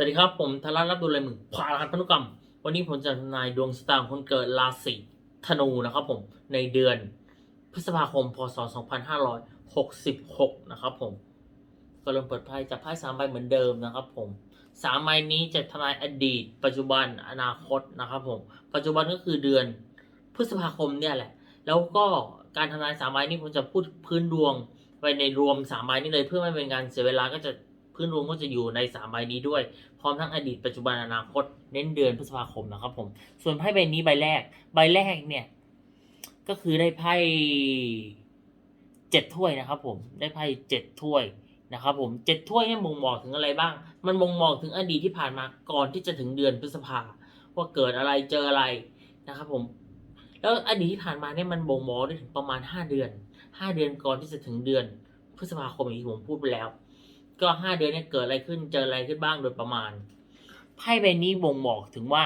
สวัสดีครับผมธารารับดูเลยมึงพาลานพันธุกรรม วันนี้ผมจะทำนายดวงชะตาของคนเกิดราศีธนูนะครับผมในเดือนพฤษภาคม พศ 2566 นะครับผมก็เริ่มเปิดไพ่จับไพ่สามใบเหมือนเดิมนะครับผมสามใบนี้จะทำนายอดีต ปัจจุบันอนาคตนะครับผมปัจจุบันก็คือเดือนพฤษภาคมเนี่ยแหละ แล้วก็การทำนายสามใบนี้ผมจะพูดพื้นดวงไปในรวมสามใบนี้เลยเพื่อไม่เป็นการเสียเวลาก็จะ พื้นดวงก็จะอยู่ในสามใบนี้ด้วย พร้อมทั้งอดีตปัจจุบันอนาคตเน้นเดือนพฤษภาคมนะครับผม ส่วนไพ่ใบนี้ใบแรก ใบแรกเนี่ย ก็คือได้ไพ่เจ็ดถ้วยนะครับผมได้ไพ่เจ็ดถ้วยนะครับผมเจ็ดถ้วยเนี่ยบ่งบอกถึงอะไรบ้าง มันบ่งบอกถึงอดีตที่ผ่านมาก่อนที่จะถึงเดือนพฤษภาว่าเกิดอะไรเจออะไรนะครับผม แล้วอดีตที่ผ่านมาเนี่ยมันบ่งบอกได้ถึงประมาณห้าเดือนห้าเดือนก่อนที่จะถึงเดือนพฤษภาคมอย่างที่ผมพูดไปแล้ว ก็ห้าเดือนเนี่ยเกิดอะไรขึ้นเจออะไรขึ้นบ้างโดยประมาณไพ่ใบนี้บ่งบอกถึงว่า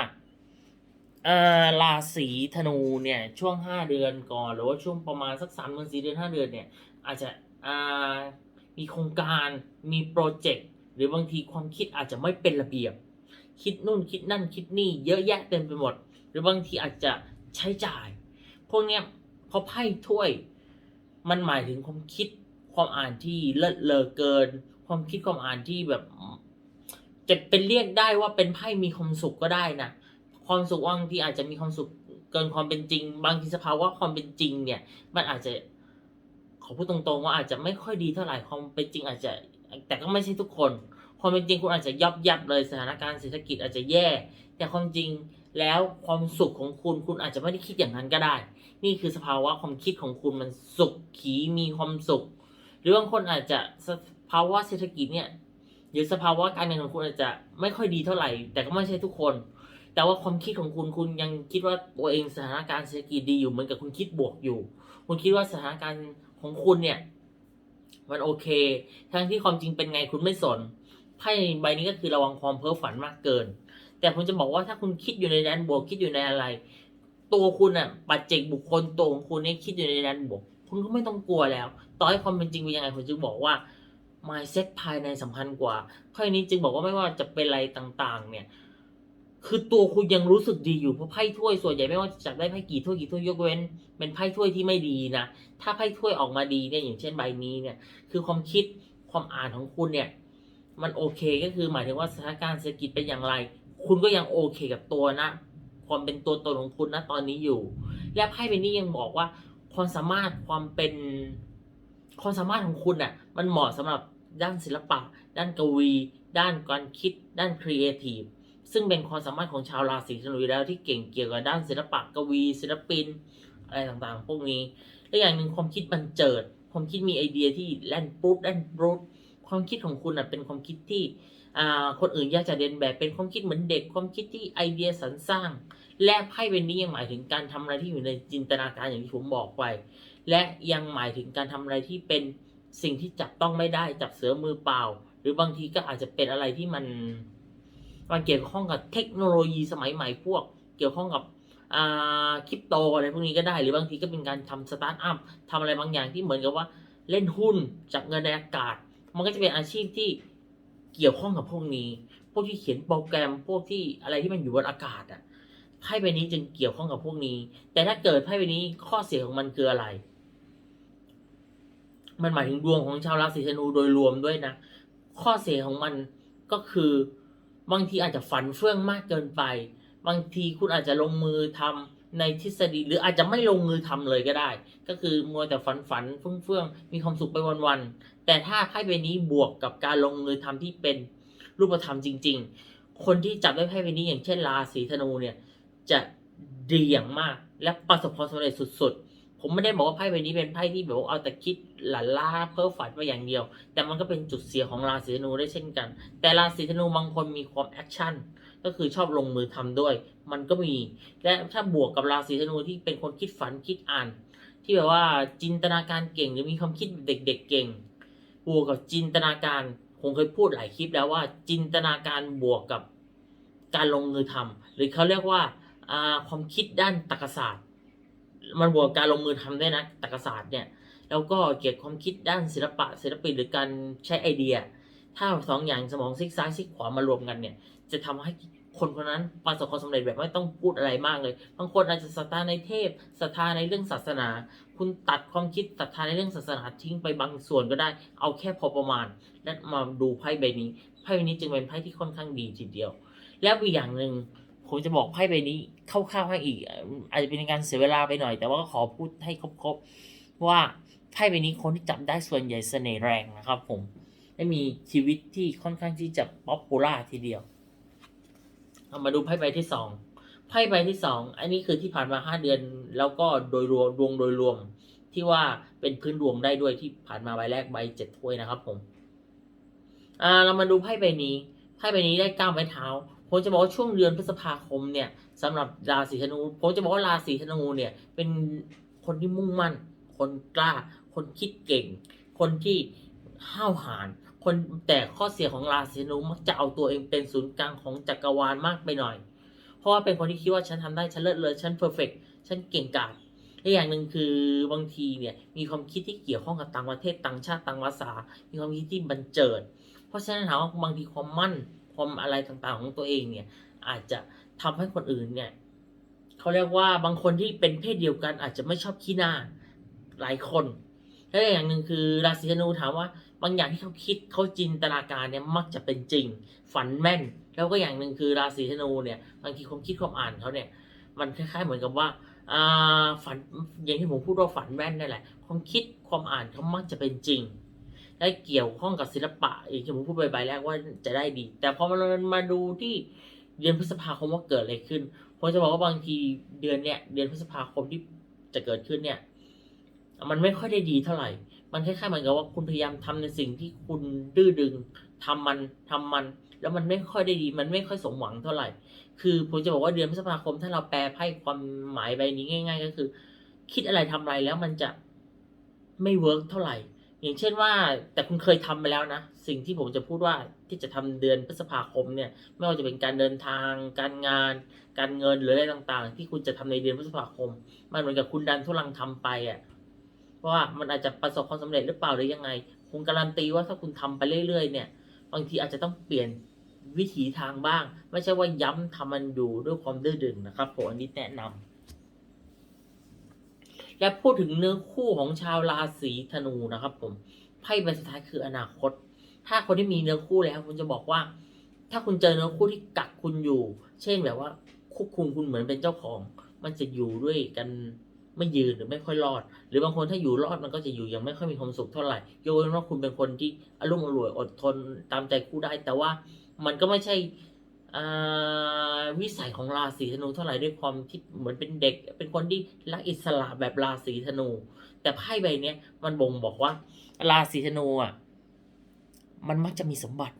อ่าราศีธนูเนี่ยช่วงห้าเดือนก่อนหรือว่าช่วงประมาณสักสามเดือนสี่เดือนห้าเดือนเนี่ย อาจจะอ่ามีโครงการมีโปรเจกต์หรือบางทีความคิดอาจจะไม่เป็นระเบียบ คิดนู่นคิดนั่นคิดนี่เยอะแยะเต็มไปหมด หรือบางทีอาจจะใช้จ่าย พวกเนี้ยพอไพ่ถ้วยมันหมายถึงความคิดความอ่านที่เลิศเลอเกิน ความคิดความอ่านที่แบบ จะเป็นเรียกได้ว่าเป็นไพ่มีความสุขก็ได้นะความสุขบางทีอาจจะมีความสุขเกินความเป็นจริง บางทีสภาวะความเป็นจริง เนี่ย มันอาจจะขอพูดตรงๆ ว่าอาจจะไม่ค่อยดีเท่าไหร่ความเป็นจริง อาจจะ แต่ก็ไม่ใช่ทุกคนความเป็นจริงคุณอาจจะยับยับเลยสถานการณ์เศรษฐกิจอาจจะแย่ แต่ความจริงแล้วความสุขของคุณคุณอาจจะไม่ได้คิดอย่างนั้นก็ได้ นี่คือสภาวะความคิดของคุณมันสุขขีมีความสุข หรือบางคนอาจจะ ภาวะเศรษฐกิจเนี่ยหรือสภาวะการเงินของคุณอาจจะไม่ค่อยดีเท่าไหร่ แต่ก็ไม่ใช่ทุกคน แต่ว่าความคิดของคุณคุณยังคิดว่าตัวเองสถานการณ์เศรษฐกิจดีอยู่เหมือนกับคุณคิดบวกอยู่ คุณคิดว่าสถานการณ์ของคุณเนี่ย มันโอเค ทั้งที่ความจริงเป็นไงคุณไม่สนไพ่ใบนี้ก็คือระวังความเพ้อฝันมากเกิน แต่ผมจะบอกว่าถ้าคุณคิดอยู่ในแดนบวกคิดอยู่ในอะไร ตัวคุณอะปัจเจกบุคคลตัวของคุณเนี่ยคิดอยู่ในแดนบวก คุณก็ไม่ต้องกลัวแล้ว ต่อให้ความเป็นจริงเป็นยังไงผมจึงบอกว่า mindset ภายในสำคัญกว่าไพ่นี้จึงบอกว่าไม่ว่าจะเป็นอะไรต่าง ๆ เนี่ย คือตัวคุณยังรู้สึกดีอยู่เพราะไพ่ถ้วยส่วนใหญ่ไม่ว่าจะจับได้ไพ่กี่ถ้วยกี่ถ้วยยกเว้น เป็นไพ่ถ้วยที่ไม่ดีนะ ถ้าไพ่ถ้วยออกมาดีเนี่ยอย่างเช่นใบนี้เนี่ย คือความคิดความอ่านของคุณเนี่ย มันโอเคก็คือหมายถึงว่าสถานการณ์เศรษฐกิจเป็นอย่างไร คุณก็ยังโอเคกับตัวนะ ความเป็นตัวตนของคุณนะตอนนี้อยู่ และไพ่ใบนี้ยังบอกว่าความสามารถความเป็น ความสามารถของคุณน่ะมันเหมาะสำหรับด้านศิลปะ ด้านกวี ด้านการคิด ด้านครีเอทีฟซึ่งเป็นความสามารถของชาวราศีธนูอยู่แล้วที่เก่งเกี่ยวกับด้านศิลปะกวี ศิลปิน อะไรต่างๆ พวกนี้และอย่างหนึ่งความคิดบันเจิด ความคิดมีไอเดียที่แล่นปุ๊บแล่นบรูดความคิดของคุณน่ะเป็นความคิดที่อ่าคนอื่นยากจะเรียนแบบเป็นความคิดเหมือนเด็ก ความคิดที่ไอเดียสรรสร้าง และไพ่เป็นนี้ยังหมายถึงการทำอะไรที่อยู่ในจินตนาการอย่างที่ผมบอกไป และยังหมายถึงการทำอะไรที่เป็นสิ่งที่จับต้องไม่ได้จับเสือมือเปล่า หรือบางทีก็อาจจะเป็นอะไรที่มันมันเกี่ยวข้องกับเทคโนโลยีสมัยใหม่พวก เกี่ยวข้องกับคริปโตอะไรพวกนี้ก็ได้ หรือบางทีก็เป็นการทำสตาร์ทอัพทำอะไรบางอย่างที่เหมือนกับว่าเล่นหุ้นจับเงินในอากาศ มันก็จะเป็นอาชีพที่เกี่ยวข้องกับพวกนี้ พวกที่เขียนโปรแกรมพวกที่อะไรที่มันอยู่บนอากาศอะ ไพ่ใบนี้จึงเกี่ยวข้องกับพวกนี้ แต่ถ้าเกิดไพ่ใบนี้ข้อเสียของมันคืออะไร มันหมายถึงดวงของชาวราศีธนูโดยรวมด้วยนะ ข้อเสียของมันก็คือบางทีอาจจะฝันเฟื่องมากเกินไป บางทีคุณอาจจะลงมือทำในทฤษฎีหรืออาจจะไม่ลงมือทำเลยก็ได้ ก็คือมัวแต่ฝันฝันเฟื่องเฟื่องมีความสุขไปวันๆแต่ถ้าไพ่ใบนี้บวกกับการลงมือทำที่เป็นรูปธรรมจริง ๆ คนที่จับได้ไพ่ใบนี้อย่างเช่นราศีธนูเนี่ย จะดีอย่างมาก และประสบความสำเร็จสุด ๆ ผมไม่ได้บอกว่าไพ่ใบนี้เป็นไพ่ที่แบบว่าเอาแต่คิดหลั่นล่าเพ้อฝันไปอย่างเดียว แต่มันก็เป็นจุดเสียของราศีธนูได้เช่นกัน แต่ราศีธนูบางคนมีความแอคชั่นก็คือชอบลงมือทำด้วย มันก็มี และถ้าบวกกับราศีธนูที่เป็นคนคิดฝันคิดอ่าน ที่แบบว่าจินตนาการเก่งหรือมีความคิดเด็ก ๆ เก่ง บวกกับจินตนาการผมเคยพูดหลายคลิปแล้วว่าจินตนาการบวกกับการลงมือทำหรือเขาเรียกว่า ความคิดด้านตรรกศาสตร์ มันบวกการลงมือทำด้นะตรรกศาสตร์เนี่ยแล้วก็เกี่ยวกับความคิดด้านศิลปะศิลปินหรือการใช้ไอเดีย ถ้าสองอย่างสมองซิกซ้ายซิกขวามารวมกันเนี่ย จะทำให้คนคนนั้นประสบความสำเร็จแบบไม่ต้องพูดอะไรมากเลย บางคนอาจจะศรัทธาในเทพศรัทธาในเรื่องศาสนา คุณตัดความคิดศรัทธาในเรื่องศาสนาทิ้งไปบางส่วนก็ได้ เอาแค่พอประมาณ และมาดูไพ่ใบนี้ ไพ่ใบนี้จึงเป็นไพ่ที่ค่อนข้างดีทีเดียว แล้วอีกอย่างหนึ่ง ผมจะบอกไพ่ใบนี้คร่าวๆให้อีก อาจจะเป็นการเสียเวลาไปหน่อย แต่ว่าก็ขอพูดให้ครบๆว่าไพ่ใบนี้คนที่จับได้ส่วนใหญ่เสน่ห์แรงนะครับ ผมและมีชีวิตที่ค่อนข้างที่จะป๊อปปูล่าทีเดียวเอามาดูไพ่ใบที่สองไพ่ใบที่สองอันนี้คือที่ผ่านมาห้าเดือน แล้วก็โดยรวมดวงโดยรวม ที่ว่าเป็นพื้นดวงได้ด้วยที่ผ่านมาใบแรกใบเจ็ดถ้วยนะครับ ผม อ่า เรามาดูไพ่ใบนี้ไพ่ใบนี้ได้ก้าวไม้เท้า ผมจะบอกว่าช่วงเดือนพฤษภาคมเนี่ยสำหรับราศีธนูผมจะบอกว่าราศีธนูเนี่ยเป็นคนที่มุ่งมั่น คนกล้า คนคิดเก่ง คนที่ห้าวหาญคนแต่ข้อเสียของราศีธนูมักจะเอาตัวเองเป็นศูนย์กลางของจักรวาลมากไปหน่อย เพราะว่าเป็นคนที่คิดว่าฉันทำได้ฉันเลิศเลยฉันเพอร์เฟกฉันเก่งกาจและอย่างหนึ่งคือบางทีเนี่ยมีความคิดที่เกี่ยวข้องกับต่างประเทศต่างชาติต่างภาษา มีความคิดที่บันเจิด เพราะฉะนั้นถามว่าบางทีความมั่น ความอะไรต่างๆของตัวเองเนี่ย อาจจะทำให้คนอื่นเนี่ยเขาเรียกว่าบางคนที่เป็นเพศเดียวกัน อาจจะไม่ชอบขี้หน้าหลายคนและอย่างหนึ่งคือราศีธนูถามว่า บางอย่างที่เขาคิดเขาจินตนาการเนี่ยมักจะเป็นจริง ฝันแม่น แล้วก็อย่างหนึ่งคือราศีธนูเนี่ยบางทีความคิดความอ่านเขาเนี่ย มันคล้ายๆเหมือนกับว่าอ่าฝันอย่างที่ผมพูดว่าฝันแม่นนี่แหละ ความคิดความอ่านเขามักจะเป็นจริง ได้เกี่ยวข้องกับศิลปะอย่างที่ผมพูดไปใบแรกว่าจะได้ดี แต่พอมันมาดูที่เดือนพฤษภาคมว่าเกิดอะไรขึ้นผมจะบอกว่าบางทีเดือนเนี้ยเดือนพฤษภาคมที่จะเกิดขึ้นเนี่ย มันไม่ค่อยได้ดีเท่าไหร่ มันคล้ายๆเหมือนกับว่าคุณพยายามทำในสิ่งที่คุณดื้อดึงทำมันทำมัน แล้วมันไม่ค่อยได้ดี มันไม่ค่อยสมหวังเท่าไหร่ คือผมจะบอกว่าเดือนพฤษภาคม ถ้าเราแปลไพ่ความหมายใบนี้ง่าย ๆ ก็คือ คิดอะไรทำอะไรแล้วมันจะไม่เวิร์กเท่าไหร่ อย่างเช่นว่าแต่คุณเคยทำไปแล้วนะ สิ่งที่ผมจะพูดว่าที่จะทำเดือนพฤษภาคมเนี่ย ไม่ว่าจะเป็นการเดินทาง การงาน การเงินหรืออะไรต่างๆ ที่คุณจะทำในเดือนพฤษภาคม มันเหมือนกับคุณดันทุลังทำไปอะเพราะว่ามันอาจจะประสบความสำเร็จหรือเปล่าหรือยังไงคุณการันตีว่าถ้าคุณทำไปเรื่อยๆ เนี่ย บางทีอาจจะต้องเปลี่ยนวิถีทางบ้าง ไม่ใช่ว่าย้ำทำมันอยู่ด้วยความดื้อดึงนะครับผมอันนี้แนะนำ และพูดถึงเนื้อคู่ของชาวราศีธนูนะครับผมไพ่ใบสุดท้ายคืออนาคต ถ้าคนที่มีเนื้อคู่แล้วผมจะบอกว่า ถ้าคุณเจอเนื้อคู่ที่กักคุณอยู่ เช่นแบบว่าควบคุมคุณเหมือนเป็นเจ้าของ มันจะอยู่ด้วยกันไม่ยืนหรือไม่ค่อยรอด หรือบางคนถ้าอยู่รอดมันก็จะอยู่ยังไม่ค่อยมีความสุขเท่าไหร่ยกเว้นว่าคุณเป็นคนที่อารมณ์อร่วยอดทนตามใจคู่ได้ แต่ว่ามันก็ไม่ใช่ วิสัยของราศีธนูเท่าไหร่ด้วยความที่เหมือนเป็นเด็ก เป็นคนที่รักอิสระแบบราศีธนู แต่ไพ่ใบนี้มันบ่งบอกว่า ราศีธนูอะมันมักจะมีสมบัติ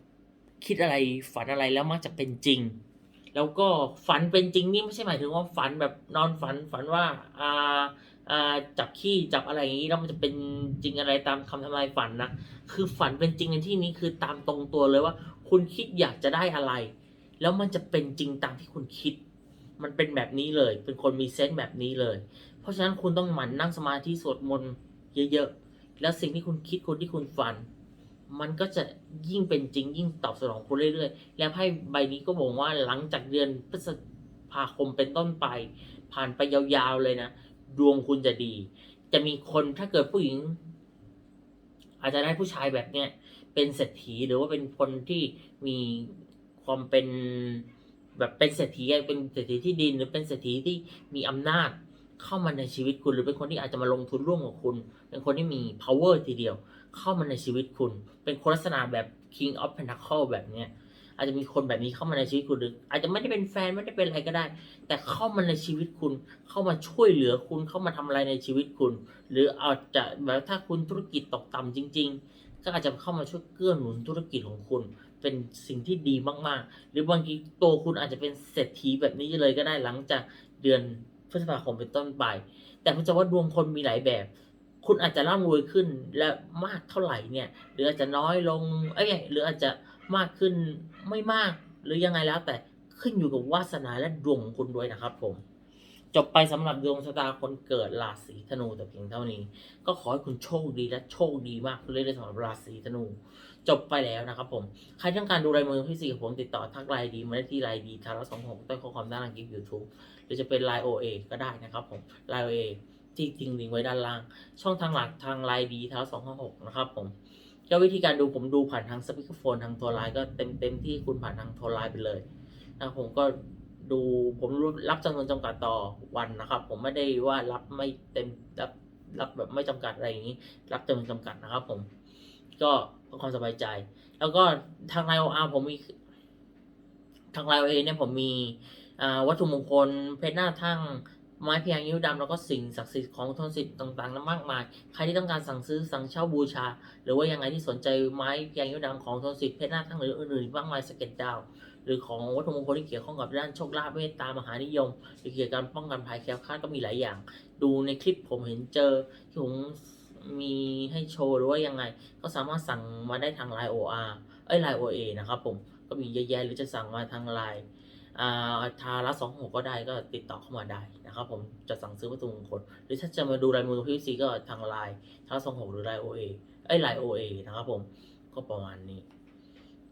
คิดอะไรฝันอะไรแล้วมักจะเป็นจริง แล้วก็ฝันเป็นจริงนี่ไม่ใช่หมายถึงว่าฝันแบบนอนฝันฝันว่าอ่าอ่าจับขี้จับอะไรอย่างนี้แล้วมันจะเป็นจริงอะไรตามคำทำนายฝันนะคือฝันเป็นจริงในที่นี้คือตามตรงตัวเลยว่า คุณคิดอยากจะได้อะไร แล้วมันจะเป็นจริงตามที่คุณคิด มันเป็นแบบนี้เลย เป็นคนมีเซนส์แบบนี้เลย เพราะฉะนั้นคุณต้องหมั่นนั่งสมาธิสวดมนต์เยอะๆ แล้วสิ่งที่คุณคิดคนที่คุณฝัน มันก็จะยิ่งเป็นจริงยิ่งตอบสนองคุณเรื่อยๆ แล้วไพ่ใบนี้ก็บอกว่าหลังจากเดือนพฤษภาคมเป็นต้นไป ผ่านไปยาวๆเลยนะ ดวงคุณจะดี จะมีคนถ้าเกิดผู้หญิง อาจจะได้ผู้ชายแบบเนี้ยเป็นเศรษฐีหรือว่าเป็นคนที่มี ความเป็นแบบเป็นเศรษฐีเป็นเศรษฐีที่ดินหรือเป็นเศรษฐีที่มีอำนาจเข้ามาในชีวิตคุณ หรือเป็นคนที่อาจจะมาลงทุนร่วมกับคุณ เป็นคนที่มี power ทีเดียว เข้ามาในชีวิตคุณ เป็นคนลักษณะแบบ king of pentacle แบบเนี้ยอาจจะมีคนแบบนี้เข้ามาในชีวิตคุณหรืออาจจะไม่ได้เป็นแฟนไม่ได้เป็นอะไรก็ได้ แต่เข้ามาในชีวิตคุณ เข้ามาช่วยเหลือคุณเข้ามาทำอะไรในชีวิตคุณ หรืออาจจะแบบถ้าคุณธุรกิจตกต่ำจริง ๆ ก็อาจจะเข้ามาช่วยเกื้อหนุนธุรกิจของคุณ เป็นสิ่งที่ดีมาก ๆ หรือบางทีตัวคุณอาจจะเป็นเศรษฐีแบบนี้เลยก็ได้หลังจากเดือนพฤษภาคมเป็นต้นไป แต่ผมจะว่าดวงคนมีหลายแบบ คุณอาจจะร่ำรวยขึ้นและมากเท่าไหร่เนี่ย หรืออาจจะน้อยลงเอ้ยหรืออาจจะมากขึ้นไม่มาก หรือยังไงแล้วแต่ขึ้นอยู่กับวาสนาและดวงของคุณด้วยนะครับผมจบไปสำหรับดวงชะตาคนเกิดราศีธนูแต่เพียงเท่านี้ ก็ขอให้คุณโชคดีและโชคดีมากเลยในสำหรับราศีธนู จบไปแล้วนะครับผม ใครต้องการดูลายมือพี่สีกับผมติดต่อทักไลน์ดีมาได้ที่ไลน์ดีทาร์สองหกใต้ข้อความด้านล่างคลิปยูทูบหรือจะเป็นไลน์โอเอก็ได้นะครับผมไลน์โอเอที่ทิ้งลิงก์ไว้ด้านล่าง ช่องทางหลักทางไลน์ดีทาร์สองหกนะครับผมก็วิธีการดูผมดูผ่านทางสปีกเกอร์โฟนทางโทรไลน์ก็เต็มเต็มที่คุณผ่านทางโทรไลน์ไปเลยนะผมก็ดูผมรับจำนวนจำกัดต่อวันนะครับ ผมไม่ได้ว่ารับไม่เต็มรับรับแบบไม่จำกัดอะไรอย่างนี้ รับจำนวนจำกัดนะครับ ผมก็ พื่อความสบายใจ แล้วก็ทางไลโออาร์ผมมีทางไลน์เอเนี่ยผมมีอ่าวัตถุมงคลเพชรหน้าทั้งไม้เพียงยิ้วดำแล้วก็สิ่งศักดิ์สิทธิ์ของทนสิทธิ์ต่างๆนั้นมากมาย ใครที่ต้องการสั่งซื้อสั่งเช่าบูชา หรือว่ายังไงที่สนใจไม้เพียงยิ้วดำของทนสิทธิ์เพชรหน้าทั้งหรืออื่นๆมากมายสเก็ตดาวหรือของวัตถุมงคลที่เกี่ยวข้องกับด้านโชคลาภเมตตามหานิยมหรือเกี่ยวกับป้องกันภัยแคล้วคลาดก็มีหลายอย่าง ดูในคลิปผมเห็นเจอที่ผม มีให้โชว์หรือว่ายังไง ก็สามารถสั่งมาได้ทางไลน์ OR เอ้ยไลน์ OA นะครับผมก็มีเยอะแยะหรือจะสั่งมาทางไลน์อ่าทาละสองหกก็ได้ก็ติดต่อเข้ามาได้นะครับผมจะสั่งซื้อวัตถุมงคลหรือถ้าจะมาดูลายมือพี่ซีก็ทางไลน์ทาละสองหกหรือไลน์ OA เอ้ยไลน์ OA นะครับผมก็ประมาณนี้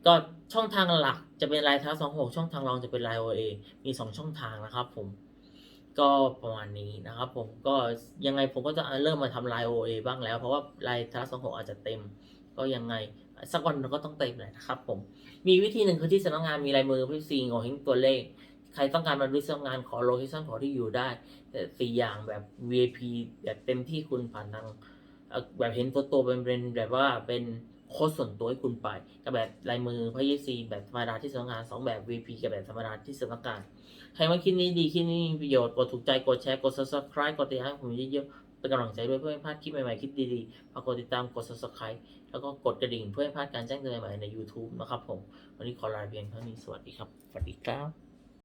ก็ช่องทางหลักจะเป็นไลน์ทาสองหกช่องทางรองจะเป็นไลน์ OA มีสองช่องทางนะครับผม ก็ประมาณนี้นะครับผมก็ยังไงผมก็จะเริ่มมาทำไลน์ OA บ้างแล้ว เพราะว่าไลน์ทาสองหกอาจจะเต็ม ก็ยังไงสักวันเราก็ต้องเต็มแหละนะครับผมมีวิธีหนึ่งคือที่สำนักงานมีลายมือพี่ซีงอหิ้งตัวเลข ใครต้องการมาดูสำนักงานขอโลเคชั่นขอที่อยู่ได้แต่สี่อย่างแบบ VIP แบบเต็มที่คุณผ่านทางแบบเห็นตัวตัวเป็นเป็นแบบว่าเป็น โค้ดส่วนตัวให้คุณไป กับแบบลายมือพระเยซีแบบธรรมดาที่สำนักงานสองแบบ VP กับแบบธรรมดาที่สำนักงาน ใครว่าคลิปนี้ดีคลิปนี้มีประโยชน์ กดถูกใจ กดแชร์ กด subscribe กดติดตามผมเยอะๆ เป็นกำลังใจด้วยเพื่อไม่พลาดคลิปใหม่ๆ คลิปดีๆฝากกดติดตาม กด subscribe แล้วก็กดกระดิ่งเพื่อไม่พลาดการแจ้งเตือนใหม่ๆใน YouTube นะครับผม วันนี้ขอลาเพียงเท่านี้ สวัสดีครับ สวัสดีครับ